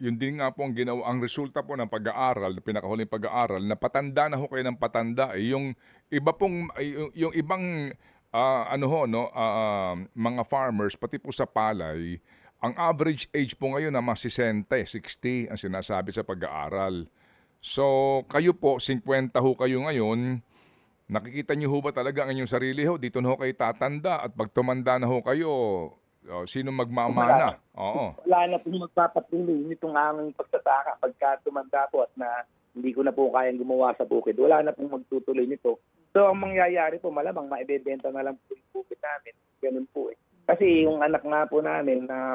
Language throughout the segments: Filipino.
yun din nga po ang ginawa, ang resulta po ng pag-aaral, ng pinakahuling pag-aaral, na patanda na ho kayo ng patanda. Eh, yung iba pong, yung, yung ibang, ah, ano ho, no, ah, mga farmers, pati po sa palay, ang average age po ngayon na mga 60, 60 ang sinasabi sa pag-aaral. So, kayo po, 50 ho kayo ngayon, nakikita niyo ho ba talaga ang inyong sarili ho? Dito na ho kayo tatanda at pag tumanda na ho kayo, oh, sino magmamana? Oo. Wala na pong magpapatuloy nitong aming pagtataka pagka tumanda po at na hindi ko na po kayang gumawa sa bukid. Wala na pong magtutuloy nito. So, ang mangyayari po, malamang maibebenta na lang po yung bukid namin. Ganun po eh. Kasi yung anak nga po namin na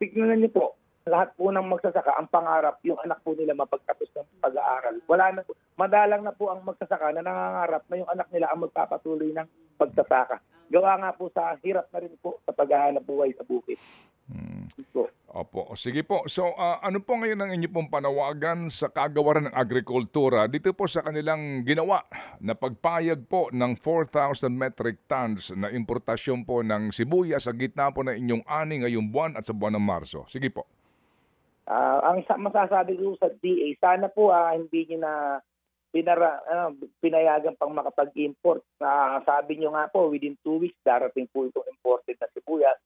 tignan niyo po, lahat po ng magsasaka, ang pangarap, yung anak po nila mapagtapos ng pag-aaral. Wala na po, madalang na po ang magsasaka na nangangarap na yung anak nila ang magpapatuloy ng pagsasaka. Gawa nga po sa hirap na rin po sa paghahanap buhay sa bukid. Hmm. Po. Opo. Sige po. So, ah, ano po ngayon ang inyo pong panawagan sa kagawaran ng agrikultura dito po sa kanilang ginawa na pagpayag po ng 4,000 metric tons na importasyon po ng sibuyas sa gitna po ng inyong ani ngayong buwan at sa buwan ng Marso? Sige po. Ah, ang sa- masasabi ko sa DA, sana po ah, hindi niyo na pinara, ano, pinayagan pang makapag-import. Na sabi niyo nga po, within two weeks, darating po itong imported na sibuyas.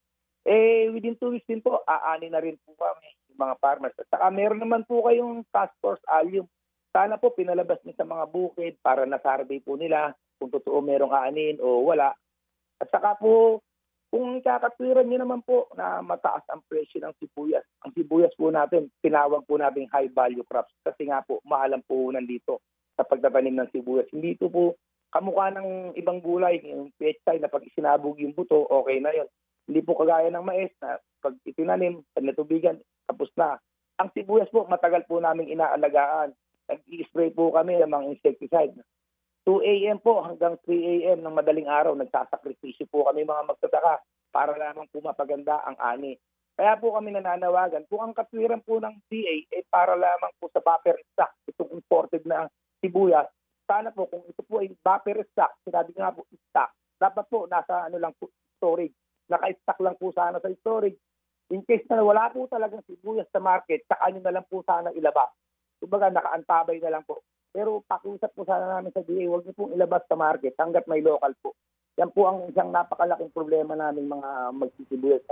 Eh, within two weeks din po, aani na rin po kami, mga farmers. At saka meron naman po kayong task force allium. Sana po pinalabas niyo sa mga bukid para na-survey po nila kung totoo merong aanin o wala. At saka po, kung kakatwiran niyo naman po na mataas ang presyo ng sibuyas, ang sibuyas po natin, tinawag po natin high value crops kasi nga po mahalang po nandito sa pagtatanim ng sibuyas. Hindi ito po kamukha ng ibang gulay, yung pechay na pag isinabog yung buto, okay na yon. Hindi po kagaya ng mais na pag itinanim, pag natubigan, tapos na. Ang sibuyas po, matagal po namin inaalagaan. Nag-i-spray po kami ng mga insecticide. 2 a.m. po hanggang 3 a.m. ng madaling araw, nagsasakripisyo po kami mga magsasaka para lamang po mapaganda ang ani. Kaya po kami nananawagan, kung ang katwiran po ng DA ay para lamang po sa buffer stock, itong imported na sibuyas, sana po kung ito po ay buffer stock, sinabi nga po stock, dapat po nasa ano lang po, storage. Naka-stock lang po sana sa storage. In case na wala po talagang sibuyas sa market, saka nyo na lang po sana ilabas. Kumbaga, nakaantabay na lang po. Pero pakiusap po sana namin sa DA, huwag niyo pong ilabas sa market hanggat may local po. Yan po ang isang napakalaking problema namin mga magsisibuyas.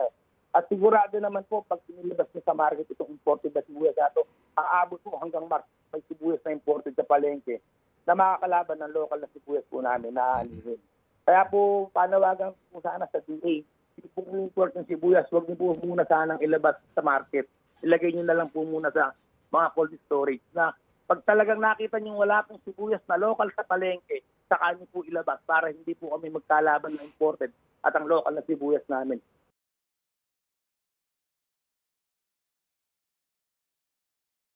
At sigurado naman po, pag sinilabas niyo sa market itong imported na sibuyas na ito, aabot po hanggang March, may sibuyas na imported sa palengke na makakalaban ng local na sibuyas po namin na alihin. Kaya po, panawagan po sana sa DA, yung po import ng sibuyas, huwag niyo po muna sanang ilabas sa market. Ilagay niyo na lang po muna sa mga cold storage na pag talagang nakita niyo wala pong sibuyas na local sa palengke, saka niyo po ilabas para hindi po kami magkalaban ng imported at ang local na sibuyas namin